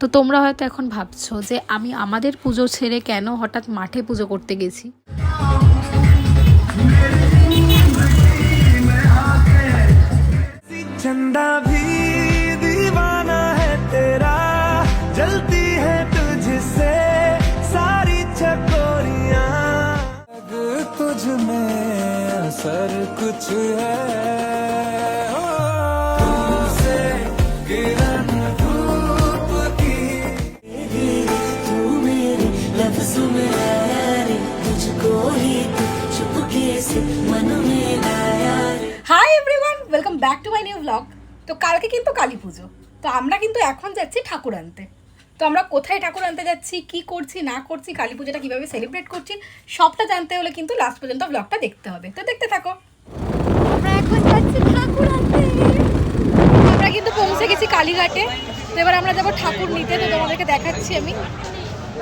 তো তোমরা হয়তো এখন ভাবছো যে আমি আমাদের পুজো ছেড়ে কেন হঠাৎ মাঠে পুজো করতে গেছি चंदा भी दीवाना है तेरा जलती है तुझसे सारी चकोरियां लग तुझ में असर कुछ है back to my new blog তো কালকে কিন্তু কালী পুজো। তো আমরা কিন্তু এখন যাচ্ছি ঠাকুর আনতে। তো আমরা কোথায় ঠাকুর আনতে যাচ্ছি কি করছি না করছি কালী পুজোটা কীভাবে সেলিব্রেট করছি সবটা জানতে হলে কিন্তু লাস্ট পর্যন্ত ব্লগটা দেখতে হবে। তো দেখতে থাকো। আমরা এখন যাচ্ছি ঠাকুর আনতে। আমরা কিন্তু পৌঁছে গেছি কালীঘাটে। তো এবার আমরা যাব ঠাকুর নিতে। তো তোমাদেরকে দেখাচ্ছি আমি।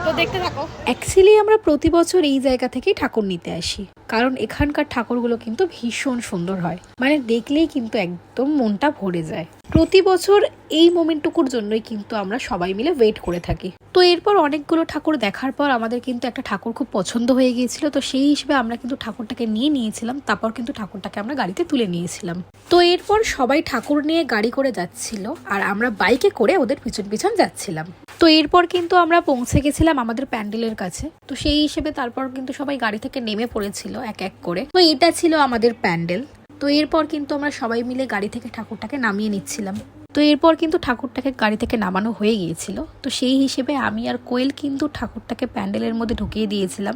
তো দেখতে থাকো। অ্যাকচুয়ালি আমরা প্রতি বছর এই জায়গা থেকেই ঠাকুর নিতে আসি। কারণ এখানকার ঠাকুরগুলো কিন্তু ভীষণ সুন্দর হয়। মানে দেখলেই কিন্তু একদম মনটা ভরে যায়। প্রতি বছর এই মোমেন্টটুকুর জন্যই কিন্তু আমরা সবাই মিলে ওয়েট করে থাকি। তো এরপর অনেকগুলো ঠাকুর দেখার পর আমাদের কিন্তু একটা ঠাকুর খুব পছন্দ হয়ে গিয়েছিল, তো সেই হিসেবে আমরা কিন্তু ঠাকুরটাকে নিয়ে নিয়েছিলাম, তারপর কিন্তু ঠাকুরটাকে আমরা গাড়িতে তুলে নিয়েছিলাম। তো এরপর সবাই ঠাকুর নিয়ে গাড়ি করে যাচ্ছিল আর আমরা বাইকে করে ওদের পিছন পিছন যাচ্ছিলাম। তো এরপর কিন্তু আমরা পৌঁছে গেছিলাম আমাদের প্যান্ডেলের কাছে, তো সেই হিসেবে তারপর কিন্তু সবাই গাড়ি থেকে নেমে পড়েছিল এক এক করে। তো এটা ছিল আমাদের প্যান্ডেল। তো এরপর কিন্তু আমরা সবাই মিলে গাড়ি থেকে ঠাকুরটাকে নামিয়ে নিচ্ছিলাম। তো এরপর কিন্তু ঠাকুরটাকে গাড়ি থেকে নামানো হয়ে গিয়েছিল। তো সেই হিসেবে আমি আর কোয়েল কিন্তু ঠাকুরটাকে প্যান্ডেলের মধ্যে ঢুকিয়ে দিয়েছিলাম।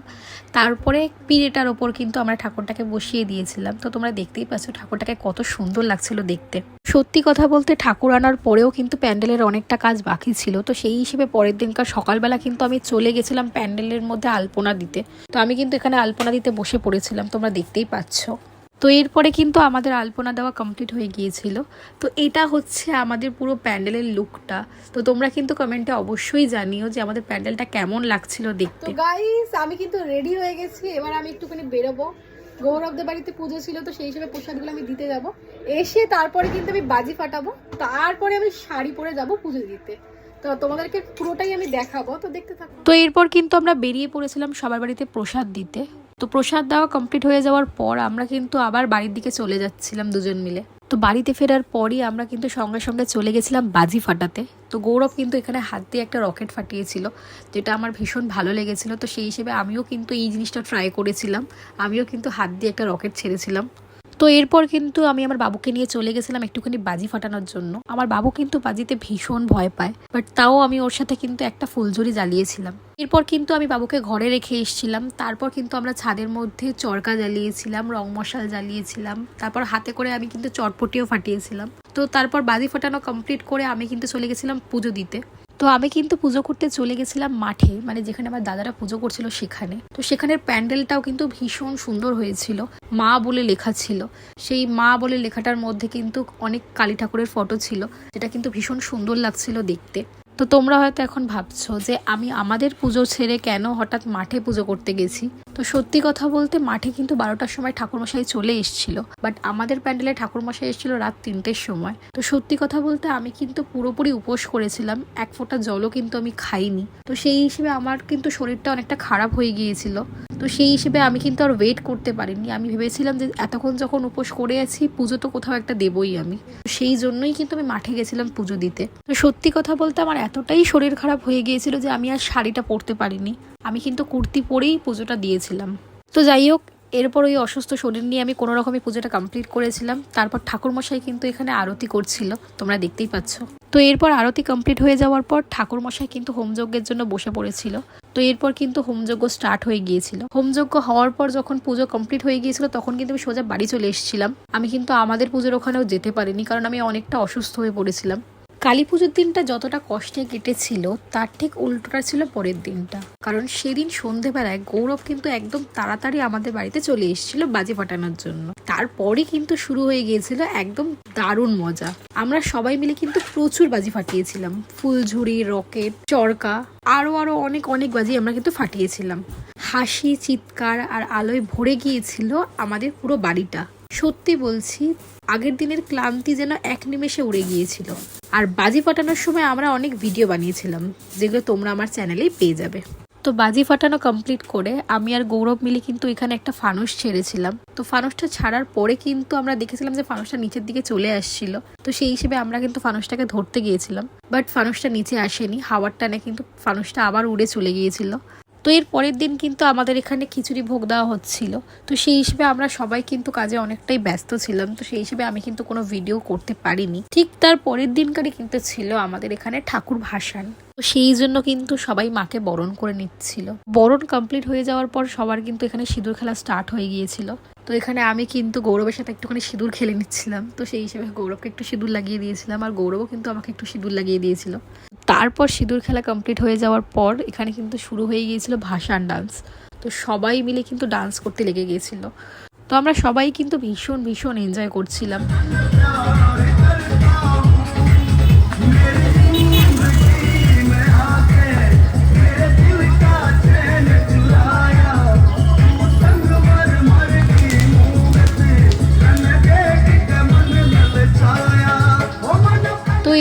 তারপরে পিড়েটার ওপর কিন্তু আমরা ঠাকুরটাকে বসিয়ে দিয়েছিলাম। তো তোমরা দেখতেই পাচ্ছ ঠাকুরটাকে কত সুন্দর লাগছিল দেখতে। সত্যি কথা বলতে ঠাকুর আনার পরেও কিন্তু প্যান্ডেলের অনেকটা কাজ বাকি ছিল। তো সেই হিসেবে পরের দিনকার সকালবেলা কিন্তু আমি চলে গেছিলাম প্যান্ডেলের মধ্যে আলপনা দিতে। তো আমি কিন্তু এখানে আলপনা দিতে বসে পড়েছিলাম, তোমরা দেখতেই পাচ্ছ। তো এরপরে কিন্তু আমাদের আলপনা দেওয়া কমপ্লিট হয়ে গিয়েছিল। তো এটা হচ্ছে আমাদের পুরো প্যান্ডেলের লুকটা তো তোমরা কিন্তু কমেন্টে অবশ্যই জানিও যে আমাদের প্যান্ডেলটা কেমন লাগছিল দেখতে। গাইস আমি কিন্তু রেডি হয়ে গেছি। এবার আমি একটুখানি বেরোবো। গৌরবদের বাড়িতে পুজো ছিল তো সেই হিসেবে প্রসাদগুলো আমি দিতে যাব। এসে তারপরে কিন্তু আমি বাজি ফাটাবো। তারপরে আমি শাড়ি পরে যাব পুজো দিতে। তো তোমাদেরকে পুরোটাই আমি দেখাবো। তো দেখতে থাকো। তো এরপর কিন্তু আমরা বেরিয়ে পড়েছিলাম সবার বাড়িতে প্রসাদ দিতে। তো প্রসাদ দেওয়া কমপ্লিট হয়ে যাওয়ার পর আমরা কিন্তু আবার বাড়ির দিকে চলে যাচ্ছিলাম দুজন মিলে। তো বাড়িতে ফেরার পরই আমরা কিন্তু সঙ্গে সঙ্গে চলে গেছিলাম বাজি ফাটাতে। তো গৌরব কিন্তু এখানে হাত দিয়ে একটা রকেট ফাটিয়েছিল, যেটা আমার ভীষণ ভালো লেগেছিল। তো সেই হিসেবে আমিও কিন্তু এই জিনিসটা ট্রাই করেছিলাম। আমিও কিন্তু হাত দিয়ে একটা রকেট ছেড়েছিলাম। তো এরপর কিন্তু আমি আমার বাবুকে নিয়ে চলে গেছিলাম একটুখানি বাজি ফাটানোর জন্য। আমার বাবু কিন্তু বাজিতে ভীষণ ভয় পায় বাট তাও আমি ওর সাথে কিন্তু একটা ফুলঝুরি জ্বালিয়েছিলাম। এরপর কিন্তু আমি বাবুকে ঘরে রেখে এসেছিলাম। তারপর কিন্তু আমরা ছাদের মধ্যে চরকা জ্বালিয়েছিলাম, রং মশাল জ্বালিয়েছিলাম। তারপর হাতে করে আমি কিন্তু চটপটিও ফাটিয়েছিলাম। তো তারপর বাজি ফাটানো কমপ্লিট করে আমি কিন্তু চলে গেছিলাম পুজো দিতে। তো আমি কিন্তু পুজো করতে চলে গেছিলাম মাঠে মানে যেখানে আমার দাদারা পুজো করছিল সেখানে। তো সেখানের প্যান্ডেলটাও কিন্তু ভীষণ সুন্দর হয়েছিল, মা বলে লেখা ছিল। সেই মা বলে লেখাটার মধ্যে কিন্তু অনেক কালী ঠাকুরের ফটো ছিল, যেটা কিন্তু ভীষণ সুন্দর লাগছিল দেখতে। তো তোমরা হয়তো এখন ভাবছ যে আমি আমাদের পুজো ছেড়ে কেন হঠাৎ মাঠে পুজো করতে গেছি? তো সত্যি কথা বলতে মাঠে কিন্তু বারোটার সময় ঠাকুরমশাই চলে এসেছিল। বাট আমাদের প্যান্ডেলে ঠাকুরমশাই এসেছিল রাত তিনটের সময়। তো সত্যি কথা বলতে আমি কিন্তু পুরোপুরি উপোস করেছিলাম। এক ফোঁটা জলও কিন্তু আমি খাইনি। তো সেই হিসেবে আমার কিন্তু শরীরটা অনেকটা খারাপ হয়ে গিয়েছিল। তো সেই হিসেবে আমি কিন্তু আর ওয়েট করতে পারিনি। আমি ভেবেছিলাম যে এতক্ষণ যখন উপোস করে আছি, পুজো তো কোথাও একটা দেবই আমি। সেই জন্যই কিন্তু আমি মাঠে গেছিলাম পুজো দিতে। তো সত্যি কথা বলতে আমার এতটাই শরীর খারাপ হয়ে গিয়েছিল যে আমি আর শাড়িটা পরতে পারিনি। আমি কিন্তু কুর্তি পরেই পুজোটা দিয়েছিলাম। তো যাই হোক, এরপর ওই অসুস্থ শরীর নিয়ে আমি কোনো রকমই পুজোটা কমপ্লিট করেছিলাম। তারপর ঠাকুরমশাই কিন্তু এখানে আরতি করছিল, তোমরা দেখতেই পাচ্ছ। তো এরপর আরতি কমপ্লিট হয়ে যাওয়ার পর ঠাকুরমশাই কিন্তু হোমযজ্ঞের জন্য বসে পড়েছিল। তো এরপর কিন্তু হোমযজ্ঞ স্টার্ট হয়ে গিয়েছিল। হোমযজ্ঞ হওয়ার পর যখন পুজো কমপ্লিট হয়ে গিয়েছিল, তখন কিন্তু আমি সোজা বাড়ি চলে এসেছিলাম। আমি কিন্তু আমাদের পুজোর ওখানেও যেতে পারিনি, কারণ আমি অনেকটা অসুস্থ হয়ে পড়েছিলাম। কালী পুজোর দিনটা যতটা কষ্টে কেটেছিল, তার ঠিক উল্টোটা ছিল পরের দিনটা। কারণ সেদিন সন্ধেবেলায় গৌরব কিন্তু একদম তাড়াতাড়ি আমাদের বাড়িতে চলে এসেছিল বাজি ফাটানোর জন্য। তারপরে কিন্তু শুরু হয়ে গিয়েছিল একদম দারুণ মজা। আমরা সবাই মিলে কিন্তু প্রচুর বাজি ফাটিয়েছিলাম। ফুলঝুরি, রকেট, চরকা, আরও আরও অনেক অনেক বাজি আমরা কিন্তু ফাটিয়েছিলাম। হাসি, চিৎকার আর আলোয় ভরে গিয়েছিল আমাদের পুরো বাড়িটা। সত্যি বলছি, আগের দিনের ক্লান্তি যেন এক নিমেষে উড়ে গিয়েছিল। আর বাজি ফাটানোর সময় আমরা অনেক ভিডিও বানিয়েছিলাম, যেগুলো তোমরা আমার চ্যানেলেই পেয়ে যাবে। তো বাজি ফাটানো কমপ্লিট করে আমি আর গৌরব মিলে কিন্তু এখানে একটা ফানুস ছেড়েছিলাম। তো ফানুসটা ছাড়ার পরে কিন্তু আমরা দেখেছিলাম যে ফানুসটা নিচের দিকে চলে আসছিল। তো সেই হিসেবে আমরা কিন্তু ফানুসটাকে ধরতে গিয়েছিলাম। বাট ফানুসটা নিচে আসেনি, হাওয়ার টানে কিন্তু ফানুসটা আবার উড়ে চলে গিয়েছিল। তো এর পরের দিন কিন্তু আমাদের এখানে খিচুড়ি ভোগ দেওয়া হচ্ছিল। তো সেই হিসেবে আমরা সবাই কিন্তু কাজে অনেকটাই ব্যস্ত ছিলাম। তো সেই হিসেবে আমি কিন্তু কোনো ভিডিও করতে পারিনি। ঠিক তার পরের দিনকারই কিন্তু ছিল আমাদের এখানে ঠাকুর ভাসান। তো সেই জন্য কিন্তু সবাই মাকে বরণ করে নিচ্ছিল। বরণ কমপ্লিট হয়ে যাওয়ার পর সবার কিন্তু এখানে সিঁদুর খেলা স্টার্ট হয়ে গিয়েছিল। তো এখানে আমি কিন্তু গৌরবের সাথে একটুখানি সিঁদুর খেলে নিচ্ছিলাম। তো সেই হিসেবে গৌরবকে একটু সিঁদুর লাগিয়ে দিয়েছিলাম। আর গৌরবও কিন্তু আমাকে একটু সিঁদুর লাগিয়ে দিয়েছিল। তারপর সিঁদুর খেলা কমপ্লিট হয়ে যাওয়ার পর এখানে কিন্তু শুরু হয়ে গিয়েছিল ভাসান ডান্স তো সবাই মিলে কিন্তু ডান্স করতে লেগে গিয়েছিল। তো আমরা সবাই কিন্তু ভীষণ ভীষণ এনজয় করছিলাম।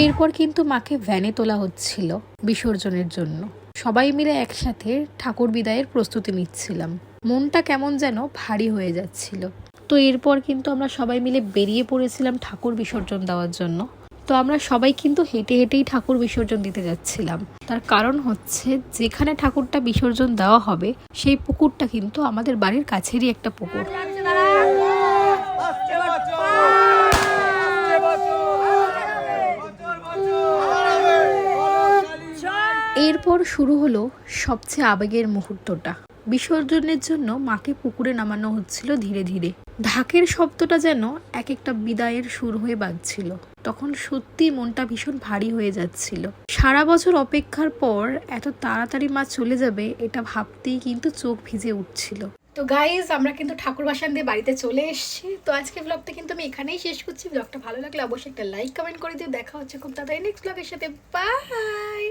এরপর কিন্তু মাকে ভ্যানে তোলা হচ্ছিল বিসর্জনের জন্য। সবাই মিলে একসাথে ঠাকুর বিদায়ের প্রস্তুতি নিচ্ছিলাম। মনটা কেমন যেন ভারী হয়ে যাচ্ছিল। তো এরপর কিন্তু আমরা সবাই মিলে বেরিয়ে পড়েছিলাম ঠাকুর বিসর্জন দেওয়ার জন্য। তো আমরা সবাই কিন্তু হেঁটে হেঁটেই ঠাকুর বিসর্জন দিতে যাচ্ছিলাম। তার কারণ হচ্ছে, যেখানে ঠাকুরটা বিসর্জন দেওয়া হবে, সেই পুকুরটা কিন্তু আমাদের বাড়ির কাছেরই একটা পুকুর। এরপর শুরু হলো সবচেয়ে আবেগের মুহূর্তটা। বিসর্জনের জন্য মাকে পুকুরে নামানো হচ্ছিল ধীরে ধীরে। ঢাকের শব্দটা যেন এক একটা বিদায়ের সুর হয়ে বাজছিল। তখন সত্যি মনটা ভীষণ ভারী হয়ে যাচ্ছিল। সারা বছর অপেক্ষার পর এত তাড়াতাড়ি মা চলে যাবে এটা ভাবতেই কিন্তু চোখ ভিজে উঠছিল। তো গাইজ আমরা কিন্তু ঠাকুর বাসান দিয়ে বাড়িতে চলে এসেছি। তো আজকে ব্লগটা কিন্তু আমি এখানেই শেষ করছি। ব্লগটা ভালো লাগলে অবশ্যই একটা লাইক কমেন্ট করে দিও। দেখা হচ্ছে খুব তাড়াতাড়ি নেক্সট ব্লগের সাথে। বাই